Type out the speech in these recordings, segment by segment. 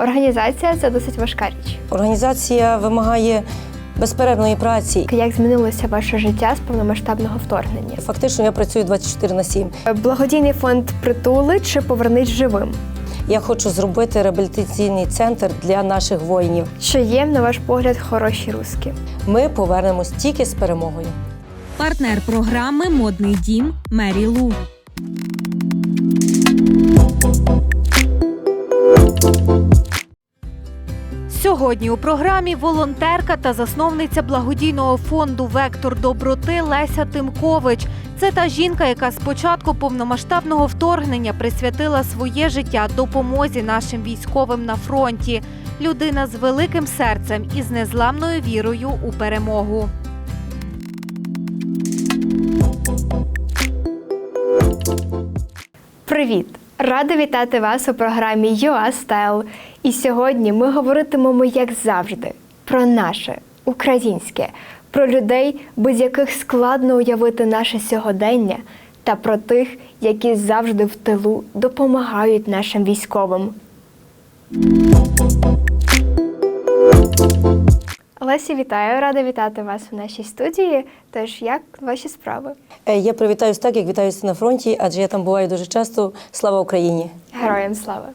Організація це досить важка річ. Організація вимагає безперервної праці. Як змінилося ваше життя з повномасштабного вторгнення? Фактично, я працюю 24 на 7. Благодійний фонд притули чи повернись живим? Я хочу зробити реабілітаційний центр для наших воїнів. Чи є, на ваш погляд, хороші руски? Ми повернемось тільки з перемогою. Партнер програми Модний дім Мері Лу. Сьогодні у програмі волонтерка та засновниця благодійного фонду Вектор доброти Леся Тимкович. Це та жінка, яка з початку повномасштабного вторгнення присвятила своє життя допомозі нашим військовим на фронті. Людина з великим серцем і з незламною вірою у перемогу. Привіт! Рада вітати вас у програмі Style. І сьогодні ми говоритимемо, як завжди, про наше українське, про людей, без яких складно уявити наше сьогодення, та про тих, які завжди в тилу допомагають нашим військовим. Лесі, вітаю, рада вітати вас у нашій студії. Тож, як ваші справи? Е, Я привітаюсь так, як вітаюся на фронті, адже я там буваю дуже часто. Слава Україні! Героям слава!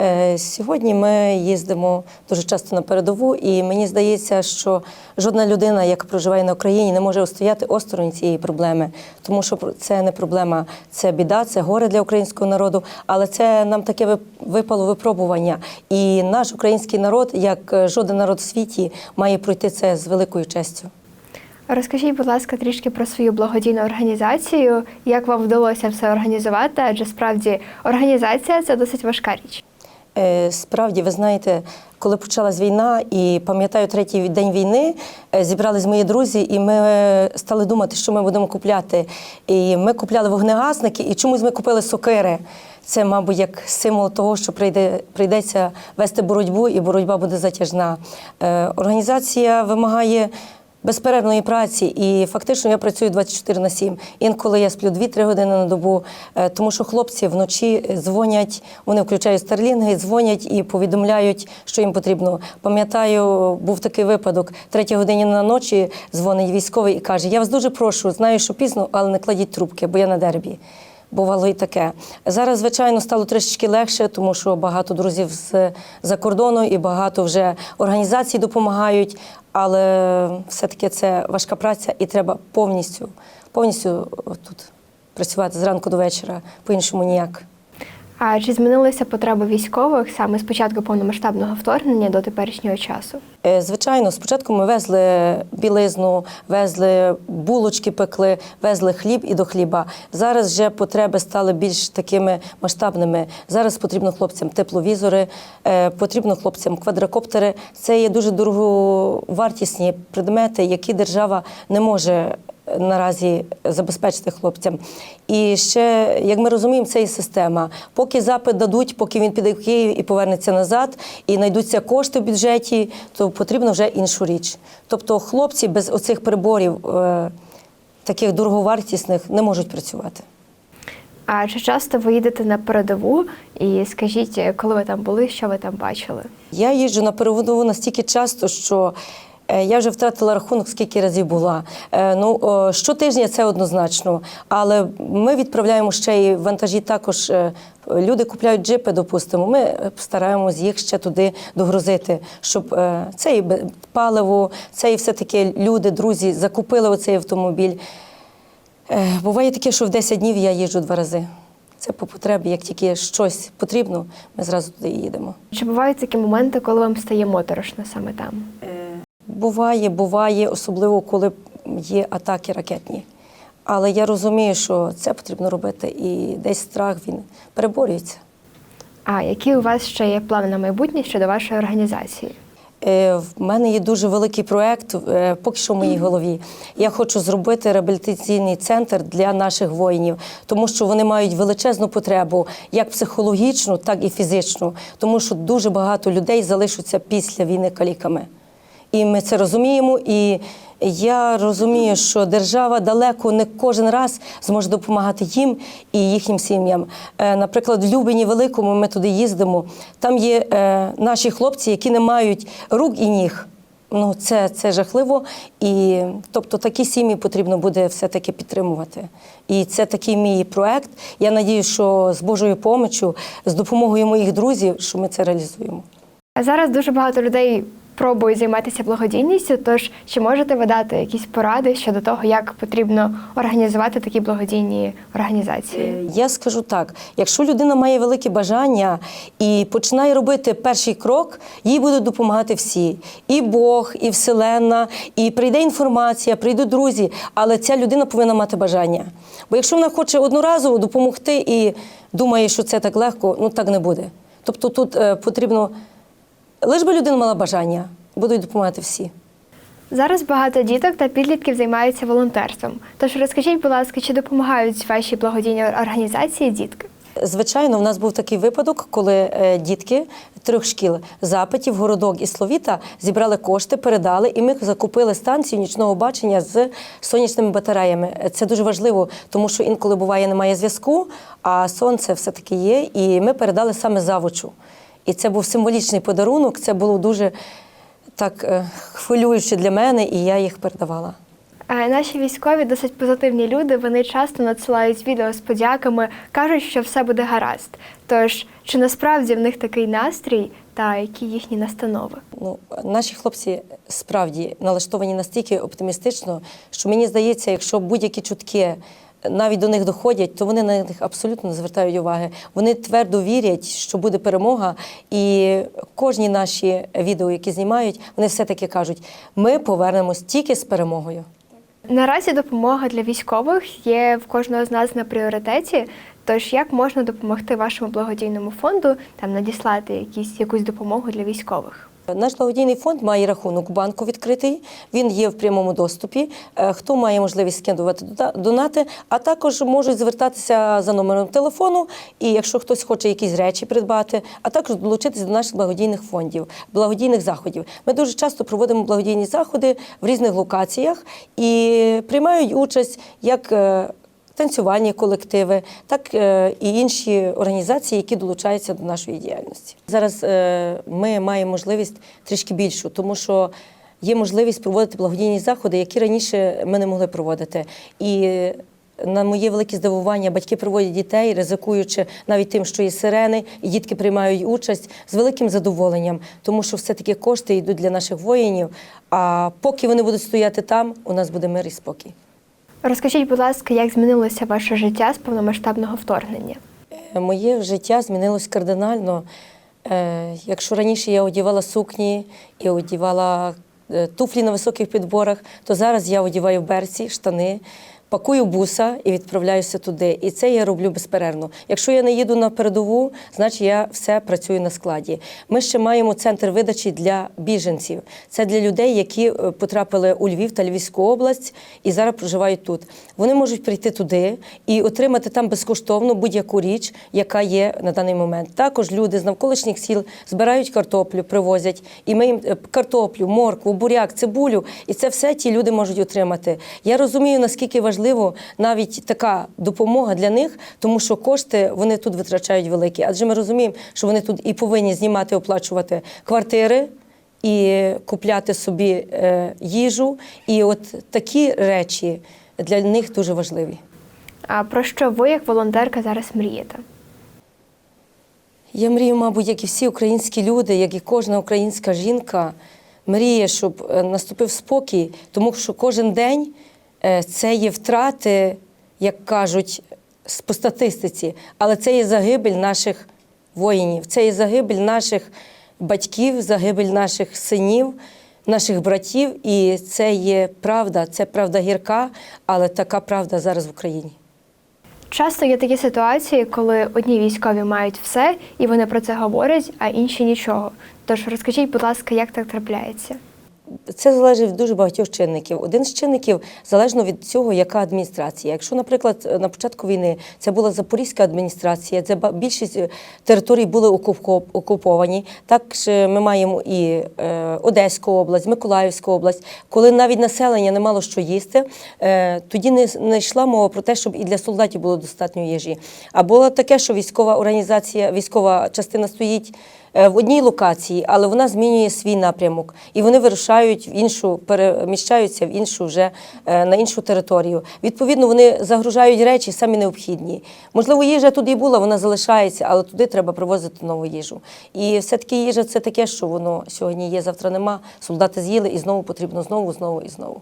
Е, Сьогодні ми їздимо дуже часто на передову, і мені здається, що жодна людина, яка проживає на Україні, не може устояти осторонь цієї проблеми, тому що це не проблема, це біда, це горе для українського народу. Але це нам таке вип- випало випробування. І наш український народ, як е, жоден народ в світі, має пройти це з великою честю. Розкажіть, будь ласка, трішки про свою благодійну організацію. Як вам вдалося все організувати? Адже справді організація це досить важка річ. Е, Справді, ви знаєте, коли почалась війна, і пам'ятаю третій день війни, е, зібрались мої друзі, і ми е, стали думати, що ми будемо купляти. І ми купляли вогнегасники, і чомусь ми купили сокири. Це, мабуть, як символ того, що прийде, прийдеться вести боротьбу, і боротьба буде затяжна. Організація вимагає безперервної праці, і фактично я працюю 24 на 7. Інколи я сплю 2-3 години на добу, е, тому що хлопці вночі дзвонять, вони включають старлінги, дзвонять і повідомляють, що їм потрібно. Пам'ятаю, був такий випадок: третя годині на ночі дзвонить військовий і каже: Я вас дуже прошу, знаю, що пізно, але не кладіть трубки, бо я на дербі. Бувало і таке. Зараз, звичайно, стало трішечки легше, тому що багато друзів з-за кордону і багато вже організацій допомагають. Але все-таки це важка праця і треба повністю, повністю тут працювати зранку до вечора, по-іншому ніяк. А чи змінилися потреби військових саме з початку повномасштабного вторгнення до теперішнього часу? Е, Звичайно, спочатку ми везли білизну, везли булочки, пекли, везли хліб і до хліба. Зараз вже потреби стали більш такими масштабними. Зараз потрібно хлопцям тепловізори, е, потрібно хлопцям квадрокоптери. Це є дуже дороговартісні предмети, які держава не може наразі забезпечити хлопцям. І ще, як ми розуміємо, це і система. Поки запит дадуть, поки він піде в Київ і повернеться назад, і знайдуться кошти в бюджеті, то потрібно вже іншу річ. Тобто хлопці без оцих приборів, е, таких дороговартісних, не можуть працювати. А чи часто ви їдете на передову? І скажіть, коли ви там були, що ви там бачили? Я їжджу на переводову настільки часто, що я вже втратила рахунок, скільки разів була. Е, Ну, щотижня це однозначно. Але ми відправляємо ще і вантажі також. е, Люди купляють джипи, допустимо. Ми стараємось їх ще туди догрузити, щоб е, це і паливо, це і все-таки люди, друзі, закупили оцей автомобіль. Е, Буває таке, що в 10 днів я їжджу два рази. Це по потребі, як тільки щось потрібно, ми зразу туди їдемо. Чи бувають такі моменти, коли вам стає моторошно саме там? Буває, буває, особливо коли є атаки ракетні. Але я розумію, що це потрібно робити, і десь страх він переборюється. А які у вас ще є плани на майбутнє щодо вашої організації? Е, В мене є дуже великий проєкт, е, поки що в моїй голові. Я хочу зробити реабілітаційний центр для наших воїнів, тому що вони мають величезну потребу, як психологічну, так і фізичну, тому що дуже багато людей залишаться після війни каліками. І ми це розуміємо. І я розумію, що держава далеко не кожен раз зможе допомагати їм і їхнім сім'ям. Е, Наприклад, в Любені Великому ми туди їздимо. Там є е, наші хлопці, які не мають рук і ніг. Ну, це, це жахливо. І тобто такі сім'ї потрібно буде все-таки підтримувати. І це такий мій проект. Я надію, що з Божою помочю, з допомогою моїх друзів, що ми це реалізуємо. Зараз дуже багато людей пробують займатися благодійністю. Тож чи можете ви дати якісь поради щодо того, як потрібно організувати такі благодійні організації? Я скажу так: якщо людина має велике бажання і починає робити перший крок, їй будуть допомагати всі: і Бог, і Вселенна, і прийде інформація, прийдуть друзі. Але ця людина повинна мати бажання. Бо якщо вона хоче одноразово допомогти і думає, що це так легко, ну так не буде. Тобто тут е, потрібно лише би людина мала бажання, будуть допомагати всі. Зараз багато діток та підлітків займаються волонтерством. Тож розкажіть, будь ласка, чи допомагають вашій благодійній організації дітки? Звичайно, в нас був такий випадок, коли е, дітки трьох шкіл запитів, городок і словіта зібрали кошти, передали, і ми закупили станцію нічного бачення з сонячними батареями. Це дуже важливо, тому що інколи буває немає зв'язку, а сонце все таки є. І ми передали саме завучу. І це був символічний подарунок. Це було дуже так е, хвилююче для мене, і я їх передавала. Наші військові досить позитивні люди. Вони часто надсилають відео з подяками, кажуть, що все буде гаразд. Тож чи насправді в них такий настрій та які їхні настанови? Ну, наші хлопці справді налаштовані настільки оптимістично, що мені здається, якщо будь-які чутки навіть до них доходять, то вони на них абсолютно не звертають уваги. Вони твердо вірять, що буде перемога, і кожні наші відео, які знімають, вони все-таки кажуть: ми повернемось тільки з перемогою. Наразі допомога для військових є в кожного з нас на пріоритеті. Тож як можна допомогти вашому благодійному фонду там надіслати якісь якусь допомогу для військових? Наш благодійний фонд має рахунок банку відкритий. Він є в прямому доступі. Е, Хто має можливість скидувати донати, а також можуть звертатися за номером телефону. І якщо хтось хоче якісь речі придбати, а також долучитися до наших благодійних фондів, благодійних заходів. Ми дуже часто проводимо благодійні заходи в різних локаціях і приймають участь як. Е, Танцювальні колективи, так е, і інші організації, які долучаються до нашої діяльності. Зараз е, ми маємо можливість трішки більшу, тому що є можливість проводити благодійні заходи, які раніше ми не могли проводити. І на моє велике здивування, батьки приводять дітей, ризикуючи навіть тим, що є сирени, і дітки приймають участь з великим задоволенням, тому що все-таки кошти йдуть для наших воїнів. А поки вони будуть стояти там, у нас буде мир і спокій. Розкажіть, будь ласка, як змінилося ваше життя з повномасштабного вторгнення? Е, Моє життя змінилось кардинально. Е, Якщо раніше я одягала сукні і одягала е, туфлі на високих підборах, то зараз я одягаю берці, штани, пакую буса і відправляюся туди. І це я роблю безперервно. Якщо я не їду на передову, значить я все працюю на складі. Ми ще маємо центр видачі для біженців. Це для людей, які е, потрапили у Львів та Львівську область і зараз проживають тут. Вони можуть прийти туди і отримати там безкоштовно будь-яку річ, яка є на даний момент. Також люди з навколишніх сіл збирають картоплю, привозять, і ми їм е, картоплю, моркву, буряк, цибулю, і це все ті люди можуть отримати. Я розумію, наскільки важливо навіть така допомога для них, тому що кошти вони тут витрачають великі. Адже ми розуміємо, що вони тут і повинні знімати, оплачувати квартири. І купляти собі е, їжу, і от такі речі для них дуже важливі. А про що ви, як волонтерка, зараз мрієте? Я мрію, мабуть, як і всі українські люди, як і кожна українська жінка, мріє, щоб е, наступив спокій, тому що кожен день це є втрати, як кажуть, по статистиці, але це є загибель наших воїнів, це є загибель наших батьків, загибель наших синів, наших братів. І це є правда, це правда гірка, але така правда зараз в Україні. Часто є такі ситуації, коли одні військові мають все, і вони про це говорять, а інші нічого. Тож розкажіть, будь ласка, як так трапляється? Це залежить від дуже багатьох чинників. Один з чинників залежно від цього, яка адміністрація. Якщо, наприклад, на початку війни це була Запорізька адміністрація, це більшість е, територій були окуп- окуповані. Також ми маємо і е, Одеську область, Миколаївську область, коли навіть населення не мало що їсти, е, тоді не, йшла мова про те, щоб і для солдатів було достатньо їжі. А було таке, що військова організація, військова частина стоїть е, в одній локації, але вона змінює свій напрямок, і вони вирушають в іншу, переміщаються в іншу вже е, на іншу територію. Відповідно, вони загружають речі самі необхідні. Можливо, їжа туди і була, вона залишається, але туди треба привозити нову їжу. І все-таки їжа це таке, що воно сьогодні є, завтра нема. Солдати з'їли і знову потрібно знову, знову і знову.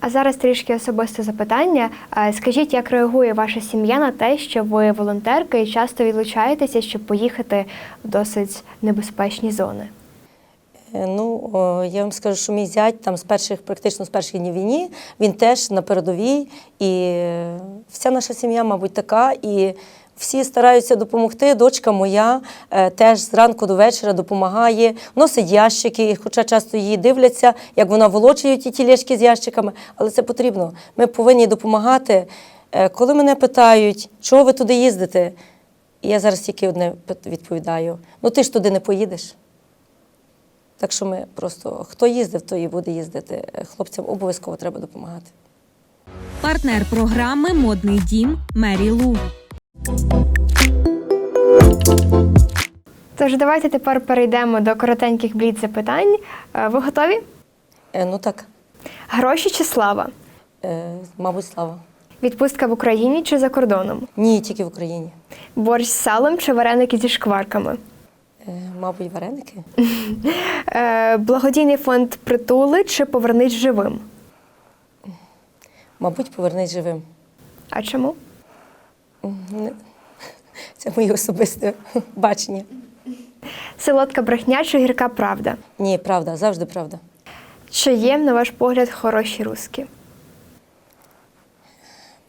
А зараз трішки особисте запитання. Е, Скажіть, як реагує ваша сім'я на те, що ви волонтерка і часто відлучаєтеся, щоб поїхати в досить небезпечні зони? Е, Ну, я вам скажу, що мій зять там з перших, практично з перших днів війни, він теж на передовій, і е, вся наша сім'я, мабуть, така. І всі стараються допомогти. Дочка моя е, теж зранку до вечора допомагає, носить ящики, хоча часто її дивляться, як вона волочує ті тілешки з ящиками, але це потрібно. Ми повинні допомагати. Коли мене питають, чого ви туди їздите, я зараз тільки одне відповідаю: ну ти ж туди не поїдеш. Так що ми просто хто їздив, той і буде їздити. Хлопцям обов'язково треба допомагати. Партнер програми Модний дім Мері Лу. Тож давайте тепер перейдемо до коротеньких бліц запитань. Е, Ви готові? Е, ну так, Гроші чи слава? е, мабуть, слава. Відпустка в Україні чи за кордоном? Ні, тільки в Україні. Борщ з салом чи вареники зі шкварками? Мабуть, вареники. Е, Благодійний фонд притули чи повернись живим? Мабуть, повернись живим. А чому? Це моє особисте бачення. Солодка брехня чи гірка правда? Ні, правда, завжди правда. Чи є, на ваш погляд, хороші руски?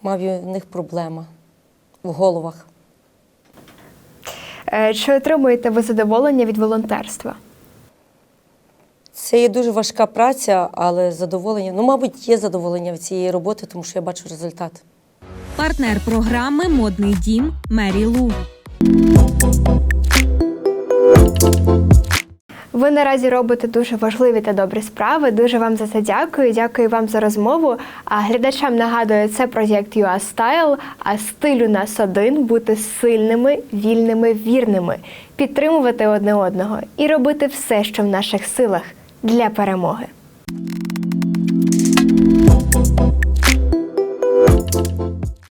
Мабуть, в них проблема в головах. Е, Чи отримуєте ви задоволення від волонтерства? Це є дуже важка праця, але задоволення. Ну, мабуть, є задоволення від цієї роботи, тому що я бачу результат. Партнер програми Модний дім Мері Лу. Ви наразі робите дуже важливі та добрі справи. Дуже вам за це дякую. Дякую вам за розмову. А глядачам нагадую, це проєкт UA Style, а стиль у нас один бути сильними, вільними, вірними, підтримувати одне одного і робити все, що в наших силах для перемоги.